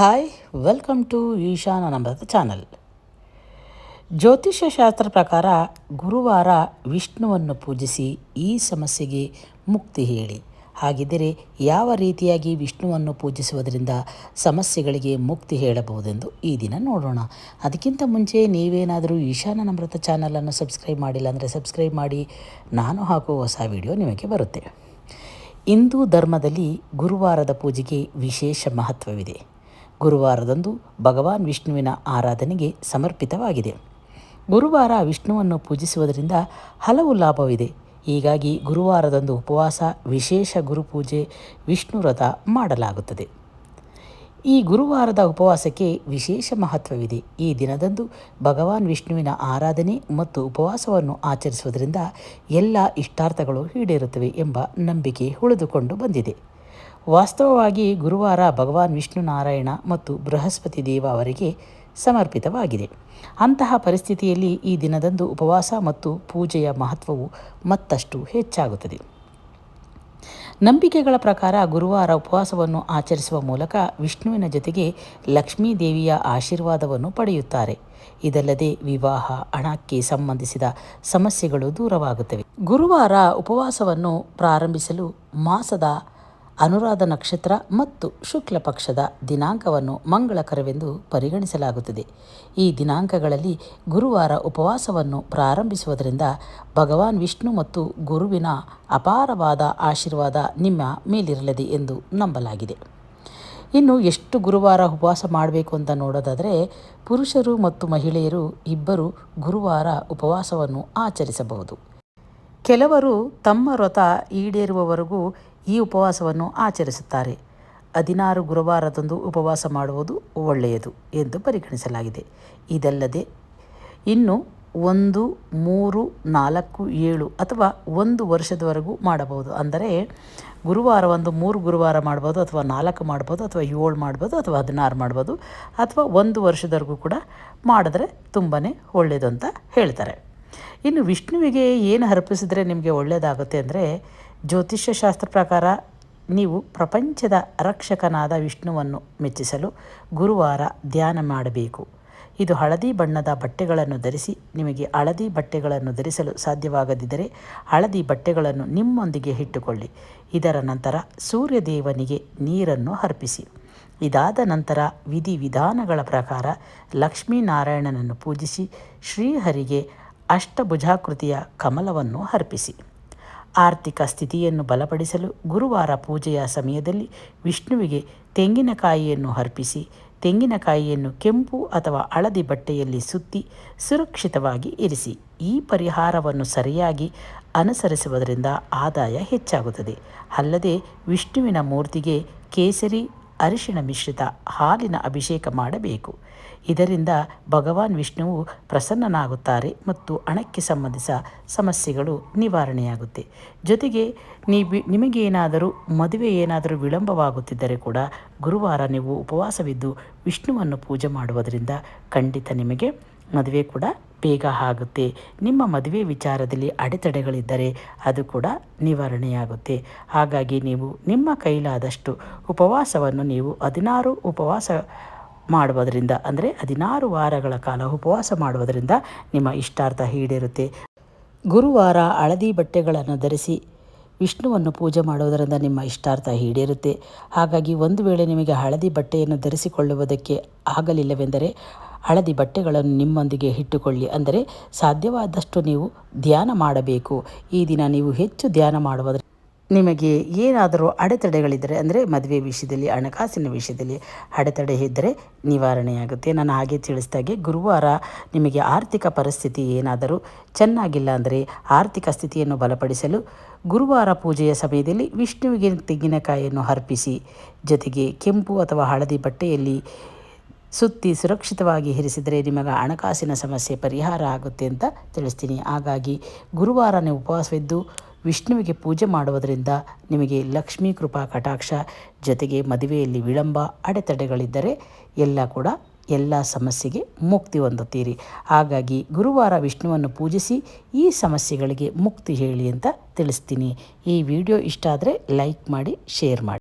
Hi welcome to Ishana Namrata channel ಜ್ಯೋತಿಷ್ಯ ಶಾಸ್ತ್ರ ಪ್ರಕಾರ ಗುರುವಾರ ವಿಷ್ಣುವನ್ನು ಪೂಜಿಸಿ ಈ ಸಮಸ್ಯೆಗೆ ಮುಕ್ತಿ ಹೇಳಿ. ಹಾಗಿದ್ದರೆ ಯಾವ ರೀತಿಯಾಗಿ ವಿಷ್ಣುವನ್ನು ಪೂಜಿಸುವುದರಿಂದ ಸಮಸ್ಯೆಗಳಿಗೆ ಮುಕ್ತಿ ಹೇಳಬಹುದೆಂದು ಈ ದಿನ ನೋಡೋಣ. ಅದಕ್ಕಿಂತ ಮುಂಚೆ ನೀವೇನಾದರೂ ಈಶಾನ ನಮೃತ ಚಾನಲನ್ನು ಸಬ್ಸ್ಕ್ರೈಬ್ ಮಾಡಿಲ್ಲ ಅಂದರೆ ಸಬ್ಸ್ಕ್ರೈಬ್ ಮಾಡಿ. ನಾನು ಹಾಕುವ ಹೊಸ ವಿಡಿಯೋ ನಿಮಗೆ ಬರುತ್ತೆ. ಹಿಂದೂ ಧರ್ಮದಲ್ಲಿ ಗುರುವಾರದ ಪೂಜೆಗೆ ವಿಶೇಷ ಮಹತ್ವವಿದೆ. ಗುರುವಾರದಂದು ಭಗವಾನ್ ವಿಷ್ಣುವಿನ ಆರಾಧನೆಗೆ ಸಮರ್ಪಿತವಾಗಿದೆ. ಗುರುವಾರ ವಿಷ್ಣುವನ್ನು ಪೂಜಿಸುವುದರಿಂದ ಹಲವು ಲಾಭವಿದೆ. ಹೀಗಾಗಿ ಗುರುವಾರದಂದು ಉಪವಾಸ, ವಿಶೇಷ ಗುರುಪೂಜೆ, ವಿಷ್ಣು ವ್ರತ ಮಾಡಲಾಗುತ್ತದೆ. ಈ ಗುರುವಾರದ ಉಪವಾಸಕ್ಕೆ ವಿಶೇಷ ಮಹತ್ವವಿದೆ. ಈ ದಿನದಂದು ಭಗವಾನ್ ವಿಷ್ಣುವಿನ ಆರಾಧನೆ ಮತ್ತು ಉಪವಾಸವನ್ನು ಆಚರಿಸುವುದರಿಂದ ಎಲ್ಲ ಇಷ್ಟಾರ್ಥಗಳು ಈಡೇರುತ್ತವೆ ಎಂಬ ನಂಬಿಕೆ ಉಳಿದುಕೊಂಡು ಬಂದಿದೆ. ವಾಸ್ತವವಾಗಿ ಗುರುವಾರ ಭಗವಾನ್ ವಿಷ್ಣು ನಾರಾಯಣ ಮತ್ತು ಬೃಹಸ್ಪತಿ ದೇವ ಅವರಿಗೆ ಸಮರ್ಪಿತವಾಗಿದೆ. ಅಂತಹ ಪರಿಸ್ಥಿತಿಯಲ್ಲಿ ಈ ದಿನದಂದು ಉಪವಾಸ ಮತ್ತು ಪೂಜೆಯ ಮಹತ್ವವು ಮತ್ತಷ್ಟು ಹೆಚ್ಚಾಗುತ್ತದೆ. ನಂಬಿಕೆಗಳ ಪ್ರಕಾರ ಗುರುವಾರ ಉಪವಾಸವನ್ನು ಆಚರಿಸುವ ಮೂಲಕ ವಿಷ್ಣುವಿನ ಜೊತೆಗೆ ಲಕ್ಷ್ಮೀ ದೇವಿಯ ಆಶೀರ್ವಾದವನ್ನು ಪಡೆಯುತ್ತಾರೆ. ಇದಲ್ಲದೆ ವಿವಾಹ, ಹಣಕ್ಕೆ ಸಂಬಂಧಿಸಿದ ಸಮಸ್ಯೆಗಳು ದೂರವಾಗುತ್ತವೆ. ಗುರುವಾರ ಉಪವಾಸವನ್ನು ಪ್ರಾರಂಭಿಸಲು ಮಾಸದ ಅನುರಾಧ ನಕ್ಷತ್ರ ಮತ್ತು ಶುಕ್ಲ ಪಕ್ಷದ ದಿನಾಂಕವನ್ನು ಮಂಗಳಕರವೆಂದು ಪರಿಗಣಿಸಲಾಗುತ್ತದೆ. ಈ ದಿನಾಂಕಗಳಲ್ಲಿ ಗುರುವಾರ ಉಪವಾಸವನ್ನು ಪ್ರಾರಂಭಿಸುವುದರಿಂದ ಭಗವಾನ್ ವಿಷ್ಣು ಮತ್ತು ಗುರುವಿನ ಅಪಾರವಾದ ಆಶೀರ್ವಾದ ನಿಮ್ಮ ಮೇಲಿರಲಿದೆ ಎಂದು ನಂಬಲಾಗಿದೆ. ಇನ್ನು ಎಷ್ಟು ಗುರುವಾರ ಉಪವಾಸ ಮಾಡಬೇಕು ಅಂತ ನೋಡೋದಾದರೆ, ಪುರುಷರು ಮತ್ತು ಮಹಿಳೆಯರು ಇಬ್ಬರು ಗುರುವಾರ ಉಪವಾಸವನ್ನು ಆಚರಿಸಬಹುದು. ಕೆಲವರು ತಮ್ಮ ವ್ರತ ಈಡೇರುವವರೆಗೂ ಈ ಉಪವಾಸವನ್ನು ಆಚರಿಸುತ್ತಾರೆ. ಹದಿನಾರು ಗುರುವಾರದಂದು ಉಪವಾಸ ಮಾಡುವುದು ಒಳ್ಳೆಯದು ಎಂದು ಪರಿಗಣಿಸಲಾಗಿದೆ. ಇದಲ್ಲದೆ ಇನ್ನು ಒಂದು, ಮೂರು, ನಾಲ್ಕು, ಏಳು ಅಥವಾ ಒಂದು ವರ್ಷದವರೆಗೂ ಮಾಡಬಹುದು. ಅಂದರೆ ಗುರುವಾರ ಒಂದು ಮೂರು ಗುರುವಾರ ಮಾಡ್ಬೋದು ಅಥವಾ ನಾಲ್ಕು ಮಾಡ್ಬೋದು ಅಥವಾ ಏಳು ಮಾಡ್ಬೋದು ಅಥವಾ ಹದಿನಾರು ಮಾಡ್ಬೋದು ಅಥವಾ ಒಂದು ವರ್ಷದವರೆಗೂ ಕೂಡ ಮಾಡಿದ್ರೆ ತುಂಬಾ ಒಳ್ಳೆಯದು ಅಂತ ಹೇಳ್ತಾರೆ. ಇನ್ನು ವಿಷ್ಣುವಿಗೆ ಏನು ಅರ್ಪಿಸಿದ್ರೆ ನಿಮಗೆ ಒಳ್ಳೆಯದಾಗುತ್ತೆ ಅಂದರೆ ಜ್ಯೋತಿಷ್ಯ ಶಾಸ್ತ್ರ ಪ್ರಕಾರ ನೀವು ಪ್ರಪಂಚದ ರಕ್ಷಕನಾದ ವಿಷ್ಣುವನ್ನು ಮೆಚ್ಚಿಸಲು ಗುರುವಾರ ಧ್ಯಾನ ಮಾಡಬೇಕು. ಇದು ಹಳದಿ ಬಣ್ಣದ ಬಟ್ಟೆಗಳನ್ನು ಧರಿಸಿ ನಿಮಗೆ ಹಳದಿ ಬಟ್ಟೆಗಳನ್ನು ಧರಿಸಲು ಸಾಧ್ಯವಾಗದಿದ್ದರೆ ಹಳದಿ ಬಟ್ಟೆಗಳನ್ನು ನಿಮ್ಮೊಂದಿಗೆ ಇಟ್ಟುಕೊಳ್ಳಿ. ಇದರ ನಂತರ ಸೂರ್ಯದೇವನಿಗೆ ನೀರನ್ನು ಅರ್ಪಿಸಿ. ಇದಾದ ನಂತರ ವಿಧಿವಿಧಾನಗಳ ಪ್ರಕಾರ ಲಕ್ಷ್ಮೀನಾರಾಯಣನನ್ನು ಪೂಜಿಸಿ ಶ್ರೀಹರಿಗೆ ಅಷ್ಟಭುಜಾಕೃತಿಯ ಕಮಲವನ್ನು ಅರ್ಪಿಸಿ. ಆರ್ಥಿಕ ಸ್ಥಿತಿಯನ್ನು ಬಲಪಡಿಸಲು ಗುರುವಾರ ಪೂಜೆಯ ಸಮಯದಲ್ಲಿ ವಿಷ್ಣುವಿಗೆ ತೆಂಗಿನಕಾಯಿಯನ್ನು ಅರ್ಪಿಸಿ, ತೆಂಗಿನಕಾಯಿಯನ್ನು ಕೆಂಪು ಅಥವಾ ಹಳದಿ ಬಟ್ಟೆಯಲ್ಲಿ ಸುತ್ತಿ ಸುರಕ್ಷಿತವಾಗಿ ಇರಿಸಿ. ಈ ಪರಿಹಾರವನ್ನು ಸರಿಯಾಗಿ ಅನುಸರಿಸುವುದರಿಂದ ಆದಾಯ ಹೆಚ್ಚಾಗುತ್ತದೆ. ಅಲ್ಲದೆ ವಿಷ್ಣುವಿನ ಮೂರ್ತಿಗೆ ಕೇಸರಿ ಅರಿಶಿಣ ಮಿಶ್ರಿತ ಹಾಲಿನ ಅಭಿಷೇಕ ಮಾಡಬೇಕು. ಇದರಿಂದ ಭಗವಾನ್ ವಿಷ್ಣುವು ಪ್ರಸನ್ನನಾಗುತ್ತಾರೆ ಮತ್ತು ಹಣಕ್ಕೆ ಸಂಬಂಧಿಸ ಸಮಸ್ಯೆಗಳು ನಿವಾರಣೆಯಾಗುತ್ತೆ. ಜೊತೆಗೆ ನೀವು, ನಿಮಗೇನಾದರೂ ಮದುವೆ ಏನಾದರೂ ವಿಳಂಬವಾಗುತ್ತಿದ್ದರೆ ಕೂಡ ಗುರುವಾರ ನೀವು ಉಪವಾಸವಿದ್ದು ವಿಷ್ಣುವನ್ನು ಪೂಜೆ ಮಾಡುವುದರಿಂದ ಖಂಡಿತ ನಿಮಗೆ ಮದುವೆ ಕೂಡ ಬೇಗ ಆಗುತ್ತೆ. ನಿಮ್ಮ ಮದುವೆ ವಿಚಾರದಲ್ಲಿ ಅಡೆತಡೆಗಳಿದ್ದರೆ ಅದು ಕೂಡ ನಿವಾರಣೆಯಾಗುತ್ತೆ. ಹಾಗಾಗಿ ನೀವು ನಿಮ್ಮ ಕೈಲಾದಷ್ಟು ಉಪವಾಸವನ್ನು ನೀವು ಹದಿನಾರು ಉಪವಾಸ ಮಾಡುವುದರಿಂದ, ಅಂದರೆ ಹದಿನಾರು ವಾರಗಳ ಕಾಲ ಉಪವಾಸ ಮಾಡುವುದರಿಂದ ನಿಮ್ಮ ಇಷ್ಟಾರ್ಥ ಈಡೇರುತ್ತೆ. ಗುರುವಾರ ಹಳದಿ ಬಟ್ಟೆಗಳನ್ನು ಧರಿಸಿ ವಿಷ್ಣುವನ್ನು ಪೂಜೆ ಮಾಡುವುದರಿಂದ ನಿಮ್ಮ ಇಷ್ಟಾರ್ಥ ಈಡೇರುತ್ತೆ. ಹಾಗಾಗಿ ಒಂದು ವೇಳೆ ನಿಮಗೆ ಹಳದಿ ಬಟ್ಟೆಯನ್ನು ಧರಿಸಿಕೊಳ್ಳುವುದಕ್ಕೆ ಆಗಲಿಲ್ಲವೆಂದರೆ ಹಳದಿ ಬಟ್ಟೆಗಳನ್ನು ನಿಮ್ಮೊಂದಿಗೆ ಇಟ್ಟುಕೊಳ್ಳಿ. ಅಂದರೆ ಸಾಧ್ಯವಾದಷ್ಟು ನೀವು ಧ್ಯಾನ ಮಾಡಬೇಕು. ಈ ದಿನ ನೀವು ಹೆಚ್ಚು ಧ್ಯಾನ ಮಾಡುವುದರ ನಿಮಗೆ ಏನಾದರೂ ಅಡೆತಡೆಗಳಿದ್ದರೆ, ಅಂದರೆ ಮದುವೆ ವಿಷಯದಲ್ಲಿ, ಹಣಕಾಸಿನ ವಿಷಯದಲ್ಲಿ ಅಡೆತಡೆ ಇದ್ದರೆ ನಿವಾರಣೆಯಾಗುತ್ತೆ. ನಾನು ಹಾಗೆ ತಿಳಿಸಿದಾಗೆ ಗುರುವಾರ ನಿಮಗೆ ಆರ್ಥಿಕ ಪರಿಸ್ಥಿತಿ ಏನಾದರೂ ಚೆನ್ನಾಗಿಲ್ಲ ಅಂದರೆ ಆರ್ಥಿಕ ಸ್ಥಿತಿಯನ್ನು ಬಲಪಡಿಸಲು ಗುರುವಾರ ಪೂಜೆಯ ಸಮಯದಲ್ಲಿ ವಿಷ್ಣುವಿಗೆ ತೆಂಗಿನಕಾಯಿಯನ್ನು ಅರ್ಪಿಸಿ, ಜೊತೆಗೆ ಕೆಂಪು ಅಥವಾ ಹಳದಿ ಬಟ್ಟೆಯಲ್ಲಿ ಸುತ್ತಿ ಸುರಕ್ಷಿತವಾಗಿ ಇರಿಸಿದರೆ ನಿಮಗೆ ಹಣಕಾಸಿನ ಸಮಸ್ಯೆ ಪರಿಹಾರ ಆಗುತ್ತೆ ಅಂತ ತಿಳಿಸ್ತೀನಿ. ಹಾಗಾಗಿ ಗುರುವಾರನೇ ಉಪವಾಸವಿದ್ದು ವಿಷ್ಣುವಿಗೆ ಪೂಜೆ ಮಾಡುವುದರಿಂದ ನಿಮಗೆ ಲಕ್ಷ್ಮೀ ಕೃಪಾ ಕಟಾಕ್ಷ ಜೊತೆಗೆ ಮದುವೆಯಲ್ಲಿ ವಿಳಂಬ, ಅಡೆತಡೆಗಳಿದ್ದರೆ ಎಲ್ಲ ಕೂಡ ಎಲ್ಲ ಸಮಸ್ಯೆಗೆ ಮುಕ್ತಿ ಹೊಂದುತ್ತೀರಿ. ಹಾಗಾಗಿ ಗುರುವಾರ ವಿಷ್ಣುವನ್ನು ಪೂಜಿಸಿ ಈ ಸಮಸ್ಯೆಗಳಿಗೆ ಮುಕ್ತಿ ಹೇಳಿ ಅಂತ ತಿಳಿಸ್ತೀನಿ. ಈ ವಿಡಿಯೋ ಇಷ್ಟ ಆದರೆ ಲೈಕ್ ಮಾಡಿ, ಶೇರ್ ಮಾಡಿ.